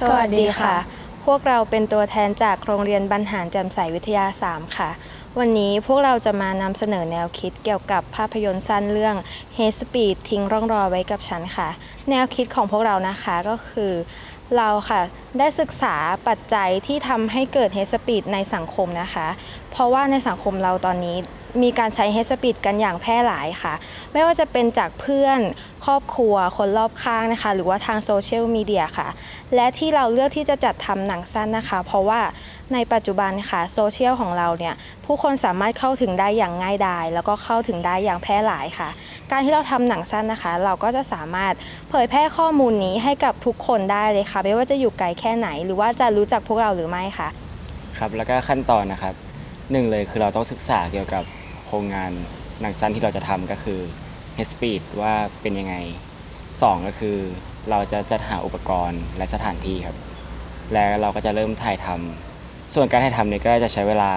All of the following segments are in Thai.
สวัสดีค่ะ พวกเราเป็นตัวแทนจากโรงเรียนบรรหารแจ่มใสวิทยา 3 ค่ะ วันนี้พวกเราจะมานำเสนอแนวคิดเกี่ยวกับภาพยนตร์สั้นเรื่อง Hate Speed ทิ้งร่องรอยไว้กับฉันค่ะ แนวคิดของพวกเรานะคะก็คือ เราค่ะได้ศึกษาปัจจัยที่ทำให้เกิดเฮสปีดในสังคมนะคะ เพราะว่าในสังคมเราตอนนี้มีการใช้เฮสปีดกันอย่างแพร่หลายค่ะ ไม่ว่าจะเป็นจากเพื่อนครอบครัวคนรอบข้างนะคะ หรือว่าทางโซเชียลมีเดียค่ะ และที่เราเลือกที่จะจัดทำหนังสั้นนะคะ เพราะว่า ในปัจจุบันค่ะโซเชียลของเราเนี่ยผู้คนสามารถเข้าถึงได้อย่างง่ายดาย แล้วก็เข้าถึงได้อย่างแพร่หลายค่ะ การที่เราทำหนังสั้นนะคะ เราก็จะสามารถเผยแพร่ข้อมูลนี้ให้กับทุกคนได้เลยค่ะ ไม่ว่าจะอยู่ไกลแค่ไหน หรือว่าจะรู้จักพวกเราหรือไม่ค่ะครับแล้วก็ขั้นตอนนะครับหนึ่งเลยคือเราต้องศึกษาเกี่ยวกับโครงงานหนังสั้นที่เราจะทำก็คือ Head Speed ว่าเป็นยังไงสองก็คือ เราจะจัดหาอุปกรณ์และสถานที่ครับ แล้วเราก็จะเริ่มถ่ายทำ ส่วนการถ่ายทำเนี่ยก็จะใช้เวลา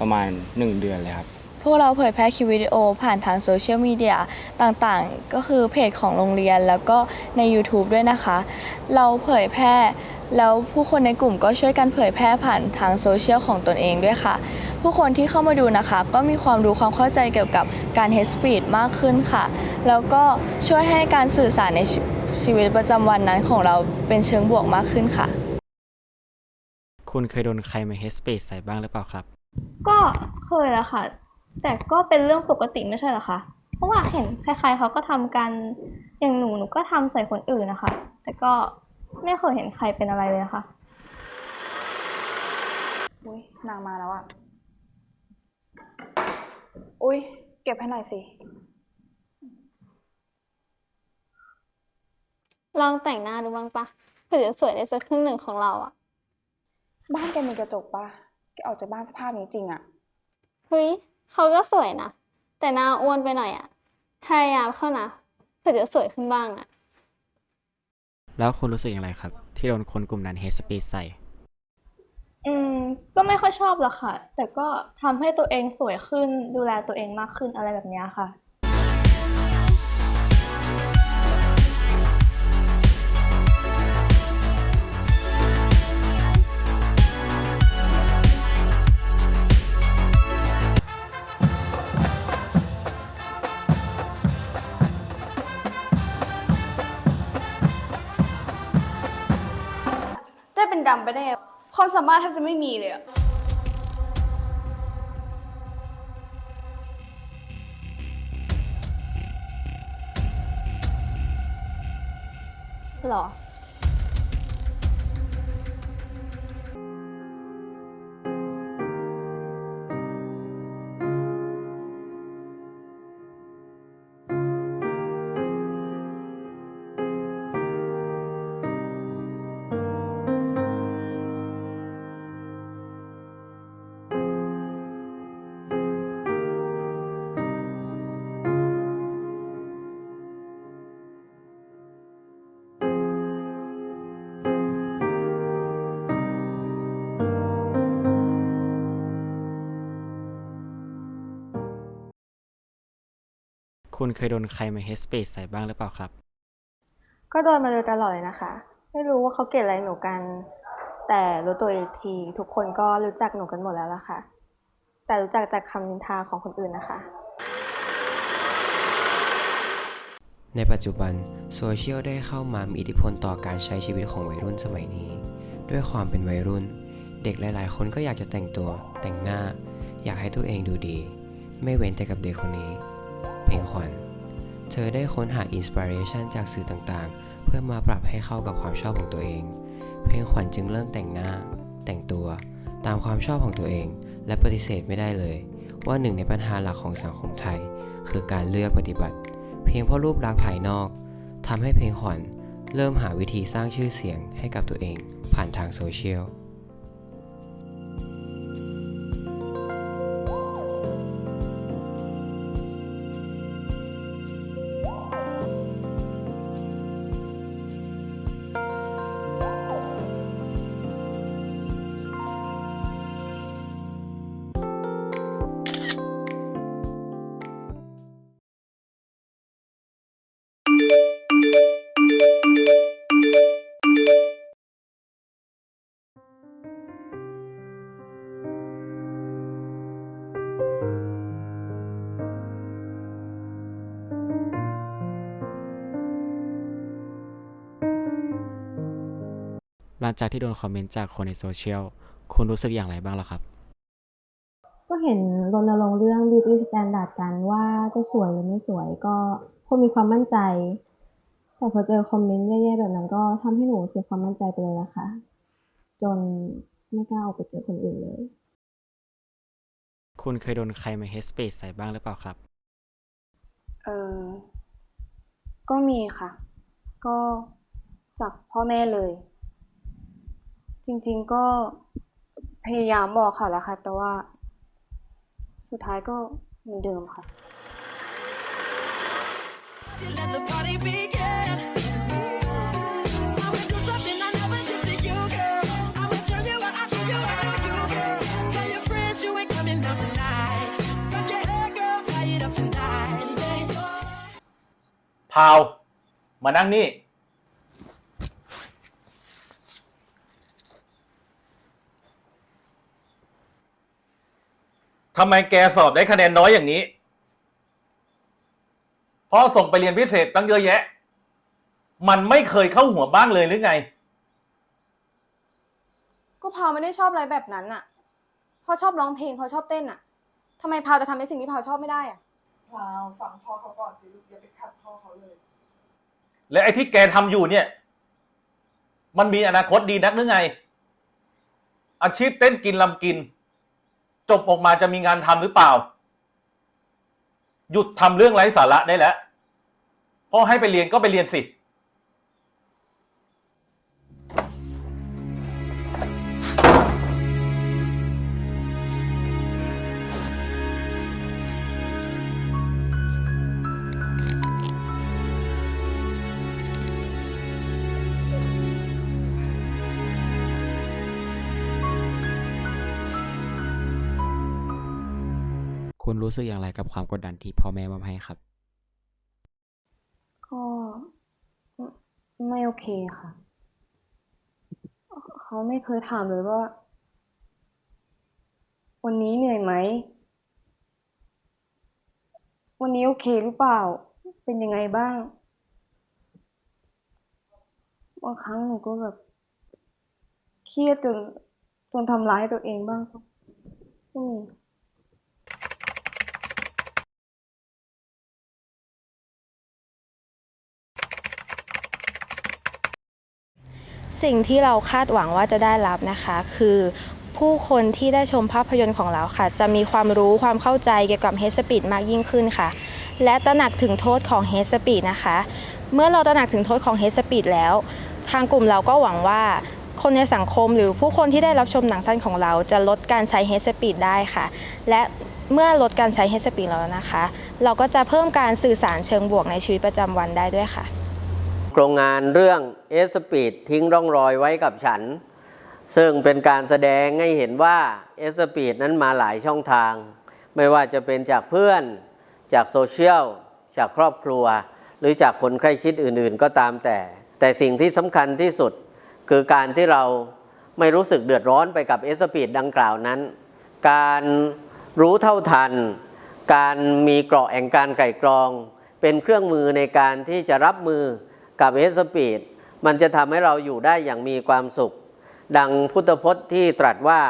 ประมาณ 1 เดือนเลยครับ พวกเราเผยแพร่คลิปวิดีโอผ่านทางโซเชียลมีเดียต่างๆ ก็คือเพจของโรงเรียนแล้วก็ใน YouTube ด้วยนะคะ เราเผยแพร่ แล้วผู้คนในกลุ่มก็ช่วยกันเผยแพร่ผ่านทางโซเชียลของตนเองด้วยค่ะ ผู้คนที่เข้ามาดูนะคะ ก็มีความรู้ความเข้าใจเกี่ยวกับการ Head Speed มากขึ้นค่ะ แล้วก็ช่วยให้การสื่อสารในชีวิตประจำวันนั้นของเราเป็นเชิงบวกมากขึ้นค่ะ คุณเคยโดนใครมา Head Speed ใส่บ้างหรือเปล่าครับ ก็เคยแล้วค่ะ แต่ก็เป็นเรื่องปกติไม่ใช่เหรอคะ เพราะว่าเห็นใครๆเขาก็ทำกัน อย่างหนูหนูก็ทำใส่คนอื่นนะคะ แต่ก็ไม่เคยเห็นใครเป็นอะไรเลยนะคะอุ้ยนางมาแล้วอะอุ้ยเก็บให้หน่อยสิ ลองแต่งหน้าดูบ้างปะเผื่อจะสวยได้สักครึ่งหนึ่งของเราอะ บ้านแกมีกระจกปะแกออกจากบ้านสภาพนี้จริงอะเฮ้ยเขาก็สวยนะ แต่หน้าอ้วนไปหน่อยอะพยายามเข้านะเผื่อจะสวยขึ้นบ้างอะแล้วคุณรู้สึกอย่างไรครับ ที่โดนคนกลุ่มนั้น Head Speed ใส่ อืม ก็ไม่ค่อยชอบหรอกค่ะ แต่ก็ทำให้ตัวเองสวยขึ้นดูแลตัวเองมากขึ้นอะไรแบบเนี้ยค่ะ ด้เป็นดำไปได้ความสามารถแทบจะไม่มีเลยอะหรอ คุณเคยโดนใครมา Head Speed ใส่บ้างหรือเปล่าครับ ก็โดนมาโดยตลอดเลยนะคะ ไม่รู้ว่าเขาเกลียดอะไรหนูกัน แต่รู้ตัวอีกที ทุกคนก็รู้จักหนูกันหมดแล้วล่ะค่ะ แต่รู้จักจากคำนินทาของคนอื่นนะคะ ในปัจจุบันโซเชียลได้เข้ามามีอิทธิพลต่อการใช้ชีวิตของวัยรุ่นสมัยนี้ ด้วยความเป็นวัยรุ่น เด็กหลาย ๆ คนก็อยากจะแต่งตัว แต่งหน้า อยากให้ตัวเองดูดี ไม่เว้นแต่กับเด็กคนนี้ เพลงขวัญ เธอได้ค้นหาอินสปิเรชันจากสื่อต่างๆ เพื่อมาปรับให้เข้ากับความชอบของตัวเอง เพลงขวัญจึงเริ่มแต่งหน้า แต่งตัวตามความชอบของตัวเอง และปฏิเสธไม่ได้เลย ว่าหนึ่งในปัญหาหลักของสังคมไทย คือการเลือกปฏิบัติ เพียงเพราะรูปลักษณ์ภายนอกทำให้เพลงขวัญเริ่มหาวิธีสร้างชื่อเสียงให้กับตัวเอง ผ่านทางโซเชียล หลังจากที่โดนคอมเมนต์จากคนในโซเชียล คุณรู้สึกอย่างไรบ้างล่ะครับ ก็เห็นรณรงค์เรื่อง beauty standard กันว่าจะสวยหรือไม่สวยก็คนมีความมั่นใจ แต่พอเจอคอมเมนต์แย่ๆแบบนั้นก็ทำให้หนูเสียความมั่นใจไปเลยนะคะ จนไม่กล้าออกไปเจอคนอื่นเลย คุณเคยโดนใครมาเฮสเปซใส่บ้างหรือเปล่าครับ เออก็มีค่ะ ก็จากพ่อแม่เลยจ ริง ๆ ก็พยายามบอกเขาแล้วค่ะ แต่ว่า สุดท้ายก็เหมือนเดิมค่ะ Let the party begin. I'ma do something I ทำไมแกสอบได้คะแนนน้อยอย่างนี้พ่อส่งไปเรียนพิเศษตั้งเยอะแยะ มันไม่เคยเข้าหัวบ้างเลยหรือไง ก็พาวไม่ได้ชอบอะไรแบบนั้นอะพอชอบร้องเพลงพอชอบเต้นอะทำไมพาวจะทำในสิ่งที่พาวชอบไม่ได้อะพาวฟังพ่อเขาก่อนสิลูกอย่าไปขัดพ่อเขาเลย และไอ้ที่แกทำอยู่เนี่ย มันมีอนาคตดีนักหรือไง อาชีพเต้นกินลำกิน จบออกมาจะมีงานทำหรือเปล่า หยุดทำเรื่องไร้สาระได้แล้วพ่อให้ไปเรียนก็ไปเรียนสิ คุณรู้สึกอย่างไรกับความกดดันที่พ่อแม่มอบให้ครับ ก็ไม่โอเคค่ะ เขาไม่เคยถามเลยว่า วันนี้เหนื่อยไหม วันนี้โอเคหรือเปล่า เป็นยังไงบ้าง บางครั้งหนูก็แบบเครียดจนจนทำร้ายตัวเองบ้างก็ก็มี สิ่งที่เราคาดหวังว่าจะได้รับนะคะ คือผู้คนที่ได้ชมภาพยนตร์ของเราค่ะ จะมีความรู้ความเข้าใจเกี่ยวกับ Hate Speech มากยิ่งขึ้นค่ะ และตระหนักถึงโทษของ Hate Speech นะคะ เมื่อเราตระหนักถึงโทษของ Hate Speech แล้ว ทางกลุ่มเราก็หวังว่าคนในสังคมหรือผู้คนที่ได้รับชมหนังสั้นของเรา จะลดการใช้ Hate Speech ได้ค่ะ และเมื่อลดการใช้ Hate Speech แล้วนะคะ เราก็จะเพิ่มการสื่อสารเชิงบวกในชีวิตประจำวันได้ด้วยค่ะ โครงงานเรื่องเอสปีดทิ้งร่องรอยไว้กับฉัน ซึ่งเป็นการแสดงให้เห็นว่าเอสปีดนั้นมาหลายช่องทาง ไม่ว่าจะเป็นจากเพื่อน จากโซเชียล จากครอบครัว หรือจากคนใกล้ชิดอื่นๆ ก็ตามแต่ แต่สิ่งที่สำคัญที่สุด คือการที่เราไม่รู้สึกเดือดร้อนไปกับเอสปีดดังกล่าวนั้น การรู้เท่าทัน การมีเกราะแห่งการไกร่กรอง เป็นเครื่องมือในการที่จะรับมือ กับเอสปีดมันจะทำให้เราอยู่ได้อย่างมีความสุข ดังพุทธพจน์ที่ตรัสว่า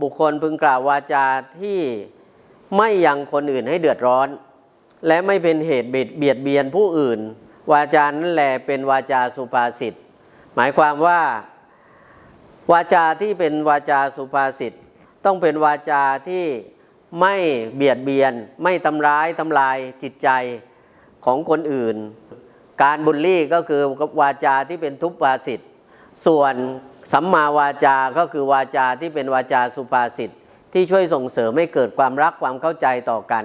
บุคคลพึงกล่าววาจาที่ไม่ยังคนอื่นให้เดือดร้อน และไม่เป็นเหตุเบียดเบียนผู้อื่น วาจานั้นแหลเป็นวาจาสุภาษิตหมายความว่า วาจาที่เป็นวาจาสุภาษิตต้องเป็นวาจาที่ไม่เบียดเบียน ไม่ทำร้ายทำลายจิตใจของคนอื่น การบุลลี่ก็คือวาจาที่เป็นทุพภาษิตส่วนสัมมาวาจา ก็คือวาจาที่เป็นวาจาสุภาษิตที่ช่วยส่งเสริมให้เกิดความรักความเข้าใจต่อกัน